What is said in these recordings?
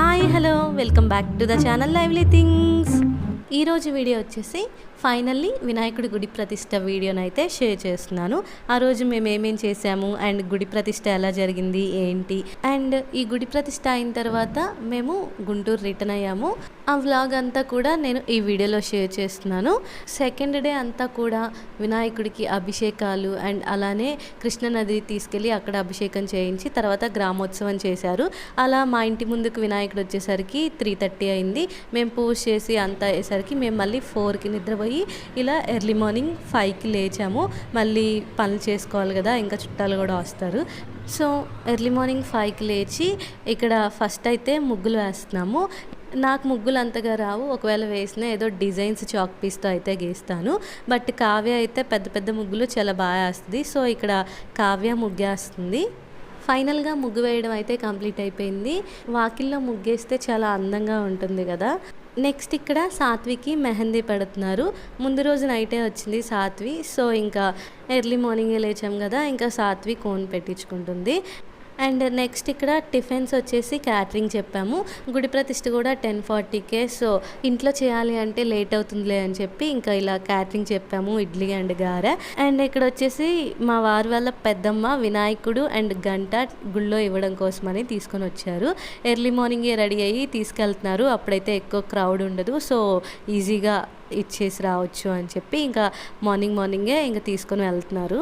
Hi hello. Welcome back to the channel lively things. ఈరోజు video వచ్చేసి finally వినాయకుడి గుడి ప్రతిష్ట వీడియోని అయితే షేర్ చేస్తున్నాను. ఆ రోజు మేము ఏమేం చేసాము అండ్ గుడి ప్రతిష్ట ఎలా జరిగింది ఏంటి? అండ్ ఈ గుడి ప్రతిష్ట అయిన తర్వాత మేము గుంటూరు రిటర్న్ అయ్యాము. ఆ వ్లాగ్ అంతా కూడా నేను ఈ వీడియోలో షేర్ చేస్తున్నాను. సెకండ్ డే అంతా కూడా వినాయకుడికి అభిషేకాలు అండ్ అలానే కృష్ణనది తీసుకెళ్ళి అక్కడ అభిషేకం చేయించి తర్వాత గ్రామోత్సవం చేశారు. అలా మా ఇంటి ముందుకు వినాయకుడు వచ్చేసరికి త్రీ థర్టీ అయింది. మేము పూజ చేసి అంతా అయ్యేసరికి మేము మళ్ళీ ఫోర్కి నిద్రపోయి ఇలా ఎర్లీ మార్నింగ్ ఫైవ్కి లేచాము. మళ్ళీ పనులు చేసుకోవాలి కదా ఇంకా చుట్టాలు కూడా వస్తారు. సో ఎర్లీ మార్నింగ్ ఫైవ్కి లేచి ఇక్కడ ఫస్ట్ అయితే ముగ్గులు వేస్తున్నాము. నాకు ముగ్గులు అంతగా రావు. ఒకవేళ వేసినా ఏదో డిజైన్స్ చాక్ పీస్తో అయితే గీస్తాను. బట్ కావ్య అయితే పెద్ద పెద్ద ముగ్గులు చాలా బాగా వేస్తుంది. సో ఇక్కడ కావ్య ముగ్గేస్తుంది. ఫైనల్గా ముగ్గు వేయడం అయితే కంప్లీట్ అయిపోయింది. వాకిల్లో ముగ్గేస్తే చాలా అందంగా ఉంటుంది కదా. నెక్స్ట్ ఇక్కడ సాత్వికి మెహందీ పెడుతున్నారు. ముందు రోజు నైటే వచ్చింది సాత్వి. సో ఇంకా ఎర్లీ మార్నింగే లేచాం కదా ఇంకా సాత్వి కోన్ పెట్టించుకుంటుంది. అండ్ నెక్స్ట్ ఇక్కడ టిఫిన్స్ వచ్చేసి క్యాటరింగ్ చెప్పాము. గుడి ప్రతిష్ఠ కూడా టెన్ ఫార్టీకే. సో ఇంట్లో చేయాలి అంటే లేట్ అవుతుందిలే అని చెప్పి ఇంకా ఇలా క్యాటరింగ్ చెప్పాము ఇడ్లీ అండ్ గారె. అండ్ ఇక్కడ వచ్చేసి మా వారి వాళ్ళ పెద్దమ్మ వినాయకుడు అండ్ గంట గుళ్ళో ఇవ్వడం కోసమని తీసుకొని వచ్చారు. ఎర్లీ మార్నింగే రెడీ అయ్యి తీసుకెళ్తున్నారు. అప్పుడైతే ఎక్కువ క్రౌడ్ ఉండదు. సో ఈజీగా ఇచ్చేసి రావచ్చు అని చెప్పి ఇంకా మార్నింగ్ మార్నింగే ఇంకా తీసుకొని వెళ్తున్నారు.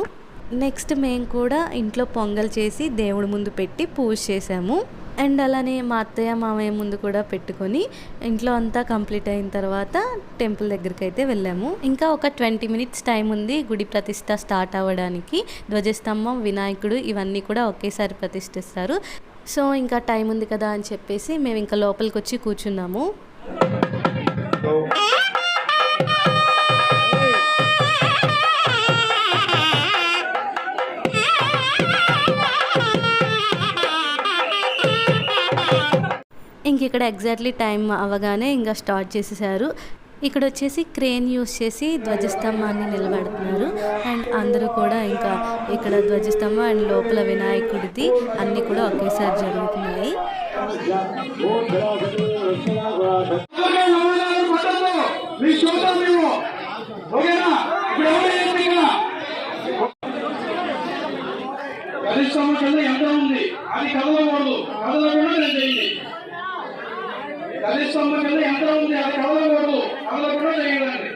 నెక్స్ట్ మేము కూడా ఇంట్లో పొంగల్ చేసి దేవుడి ముందు పెట్టి పూజ చేసాము అండ్ అలానే మా అత్తయ్య మామయ్య ముందు కూడా పెట్టుకొని ఇంట్లో అంతా కంప్లీట్ అయిన తర్వాత టెంపుల్ దగ్గరికి అయితే వెళ్ళాము. ఇంకా ఒక ట్వంటీ మినిట్స్ టైం ఉంది గుడి ప్రతిష్ట స్టార్ట్ అవ్వడానికి. ధ్వజస్తంభం వినాయకుడు ఇవన్నీ కూడా ఒకేసారి ప్రతిష్ఠిస్తారు సో ఇంకా టైం ఉంది కదా అని చెప్పేసి మేము ఇంకా లోపలికి వచ్చి కూర్చున్నాము ఇంక ఇక్కడ ఎగ్జాక్ట్లీ టైం అవ్వగానే ఇంకా స్టార్ట్ చేసేసారు. ఇక్కడ వచ్చేసి క్రేన్ యూస్ చేసి ధ్వజస్తంభాన్ని నిలబెడుతున్నారు. అండ్ అందరూ కూడా ఇంకా ఇక్కడ ధ్వజస్తంభం అండ్ లోపల వినాయకుడిది అన్నీ కూడా ఒకేసారి జరుగుతున్నాయి. మీ చూద్దాం మేము ఓకేనా ఇప్పుడు ఎవరు ఏంటి ఇక్కడ గరిష్టం కింద ఎంత ఉంది అది కదలకూడదు కదలకుండా నేను చేయండి గరిష్టం ఉంది అది కదలకూడదు కదలకుండా చేయండి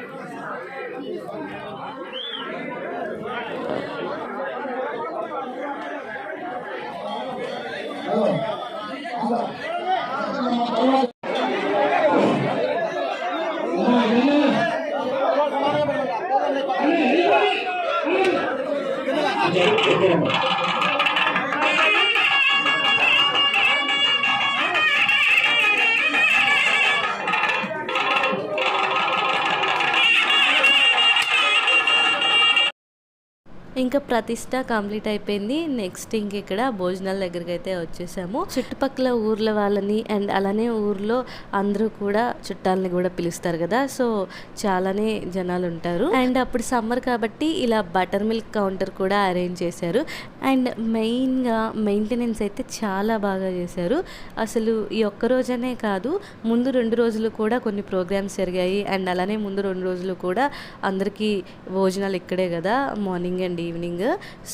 ఇంకా ప్రతిష్ట కంప్లీట్ అయిపోయింది. నెక్స్ట్ ఇంక ఇక్కడ భోజనాల దగ్గరికి అయితే వచ్చేసాము. చుట్టుపక్కల ఊర్ల వాళ్ళని అండ్ అలానే ఊర్లో అందరూ కూడా చుట్టాలని కూడా పిలుస్తారు కదా. సో చాలానే జనాలు ఉంటారు. అండ్ అప్పుడు సమ్మర్ కాబట్టి ఇలా బటర్ మిల్క్ కౌంటర్ కూడా అరేంజ్ చేశారు. అండ్ మెయిన్గా మెయింటెనెన్స్ అయితే చాలా బాగా చేశారు. అసలు ఈ ఒక్క రోజనే కాదు ముందు రెండు రోజులు కూడా కొన్ని ప్రోగ్రామ్స్ జరిగాయి. అండ్ అలానే ముందు రెండు రోజులు కూడా అందరికీ భోజనాలు ఇక్కడే కదా మార్నింగ్ అండ్ ఈవినింగ్.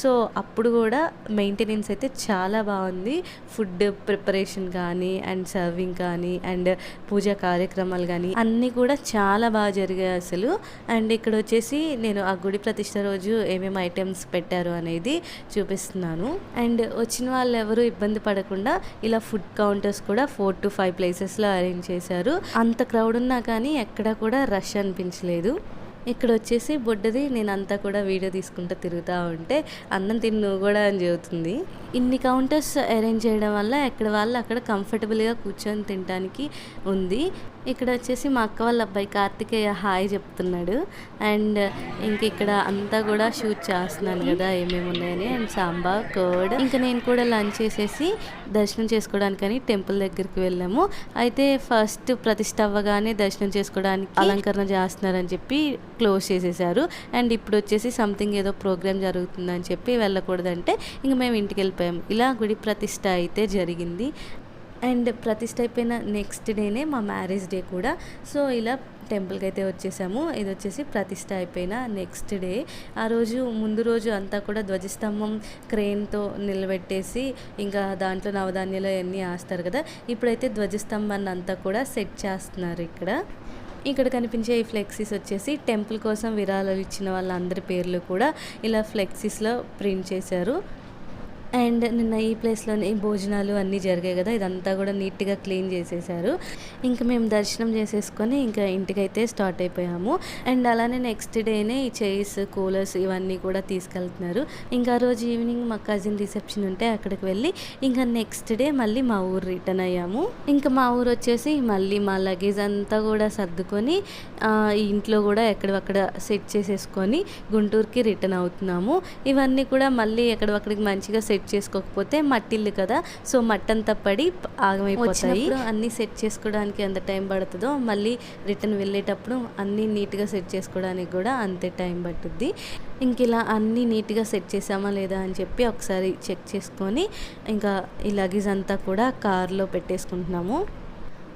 సో అప్పుడు కూడా మెయింటెనెన్స్ అయితే చాలా బాగుంది. ఫుడ్ ప్రిపరేషన్ కానీ అండ్ సర్వింగ్ కానీ అండ్ పూజా కార్యక్రమాలు కానీ అన్నీ కూడా చాలా బాగా జరిగాయి అసలు. అండ్ ఇక్కడ వచ్చేసి నేను ఆ గుడి ప్రతిష్ట రోజు ఏమేమి ఐటమ్స్ పెట్టారు అనేది చూపిస్తున్నాను. అండ్ వచ్చిన వాళ్ళు ఎవరు ఇబ్బంది పడకుండా ఇలా ఫుడ్ కౌంటర్స్ కూడా ఫోర్ టు ఫైవ్ ప్లేసెస్లో అరేంజ్ చేశారు. అంత క్రౌడ్ ఉన్నా కానీ ఎక్కడ కూడా రష్ అనిపించలేదు. ఇక్కడ వచ్చేసి బొడ్డది నేను అంతా కూడా వీడియో తీసుకుంటూ తిరుగుతూ ఉంటే అన్నం తిని నువ్వు కూడా అని చెబుతుంది. ఇన్ని కౌంటర్స్ అరేంజ్ చేయడం వల్ల ఎక్కడ వాళ్ళు అక్కడ కంఫర్టబుల్గా కూర్చొని తినడానికి ఉంది. ఇక్కడ వచ్చేసి మా అక్క వాళ్ళ అబ్బాయి కార్తికేయ హాయ్ చెప్తున్నాడు. అండ్ ఇంక ఇక్కడ అంతా కూడా షూట్ చేస్తున్నాను కదా ఏమేమి ఉన్నాయని. అండ్ సాంబార్ కోడ్. ఇంకా నేను కూడా లంచ్ చేసేసి దర్శనం చేసుకోవడానికని టెంపుల్ దగ్గరికి వెళ్ళాము. అయితే ఫస్ట్ ప్రతిష్ట అవ్వగానే దర్శనం చేసుకోవడానికి అలంకరణ చేస్తున్నారని చెప్పి క్లోజ్ చేసేసారు. అండ్ ఇప్పుడు వచ్చేసి సంథింగ్ ఏదో ప్రోగ్రామ్ జరుగుతుందని చెప్పి వెళ్ళకూడదంటే ఇంక మేము ఇంటికి వెళ్ళిపోయాము ఇలా గుడి ప్రతిష్ట అయితే జరిగింది. అండ్ ప్రతిష్ట అయిపోయిన నెక్స్ట్ డేనే మా మ్యారేజ్ డే కూడా. సో ఇలా టెంపుల్కి అయితే వచ్చేసాము. ఇది వచ్చేసి ప్రతిష్ట అయిపోయిన నెక్స్ట్ డే ఆ రోజు ముందు రోజు అంతా కూడా ధ్వజస్తంభం క్రెయిన్తో నిలబెట్టేసి ఇంకా దాంట్లో నవధాన్యాలు అన్నీ వేస్తారు కదా. ఇప్పుడైతే ధ్వజస్తంభాన్ని అంతా కూడా సెట్ చేస్తున్నారు ఇక్కడ. ఇక్కడ కనిపించే ఈ ఫ్లెక్సీస్ వచ్చేసి టెంపుల్ కోసం విరాళాలు ఇచ్చిన వాళ్ళందరి పేర్లు కూడా ఇలా ఫ్లెక్సీస్లో ప్రింట్ చేశారు. అండ్ నిన్న ఈ ప్లేస్లోనే భోజనాలు అన్నీ జరిగాయి కదా ఇదంతా కూడా నీట్గా క్లీన్ చేసేసారు. ఇంకా మేము దర్శనం చేసేసుకొని ఇంకా ఇంటికైతే స్టార్ట్ అయిపోయాము. అండ్ అలానే నెక్స్ట్ డేనే ఈ చైర్స్ కూలర్స్ ఇవన్నీ కూడా తీసుకెళ్తున్నారు. ఇంకా రోజు ఈవినింగ్ మా కజిన్ రిసెప్షన్ ఉంటే అక్కడికి వెళ్ళి ఇంకా నెక్స్ట్ డే మళ్ళీ మా ఊరు రిటర్న్ అయ్యాము. ఇంకా మా ఊరు వచ్చేసి మళ్ళీ మా లగేజ్ అంతా కూడా సర్దుకొని ఇంట్లో కూడా ఎక్కడక్కడ సెట్ చేసేసుకొని గుంటూరుకి రిటర్న్ అవుతున్నాము. ఇవన్నీ కూడా మళ్ళీ ఎక్కడక్కడికి మంచిగా సెట్ చేసుకోకపోతే మట్టిల్లు కదా. సో మట్టంతా పడి ఆగమైపోతాయి. అన్నీ సెట్ చేసుకోవడానికి ఎంత టైం పడుతుందో మళ్ళీ రిటర్న్ వెళ్ళేటప్పుడు అన్నీ నీట్గా సెట్ చేసుకోవడానికి కూడా అంతే టైం పట్టుద్ది. ఇంక ఇలా అన్నీ నీట్గా సెట్ చేసామా లేదా అని చెప్పి ఒకసారి చెక్ చేసుకొని ఇంకా ఈ లగేజ్ అంతా కూడా కార్లో పెట్టేసుకుంటున్నాము.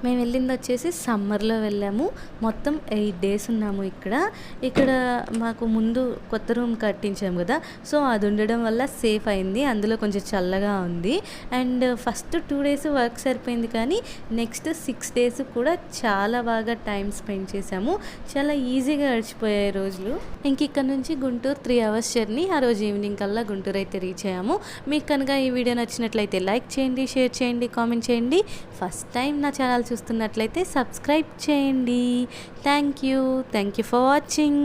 మేము వెళ్ళింది వచ్చేసి సమ్మర్లో వెళ్ళాము. మొత్తం ఎయిట్ డేస్ ఉన్నాము ఇక్కడ. ఇక్కడ మాకు ముందు కొత్త రూమ్ కట్టించాము కదా. సో అది ఉండడం వల్ల సేఫ్ అయింది. అందులో కొంచెం చల్లగా ఉంది. And first two days work సరిపోయింది కానీ నెక్స్ట్ సిక్స్ డేస్ కూడా చాలా బాగా టైం స్పెండ్ చేసాము చాలా ఈజీగా గడిచిపోయాయి రోజులు. ఇంక ఇక్కడ నుంచి గుంటూరు త్రీ అవర్స్ జర్నీ. ఆ రోజు ఈవినింగ్ కల్లా గుంటూరు అయితే రీచ్ అయ్యాము. మీకు కనుక ఈ వీడియో నచ్చినట్లయితే లైక్ చేయండి షేర్ చేయండి కామెంట్ చేయండి. ఫస్ట్ టైం నా ఛానల్ చూస్తున్నట్లయితే సబ్స్క్రైబ్ చేయండి. Thank you. Thank you for watching.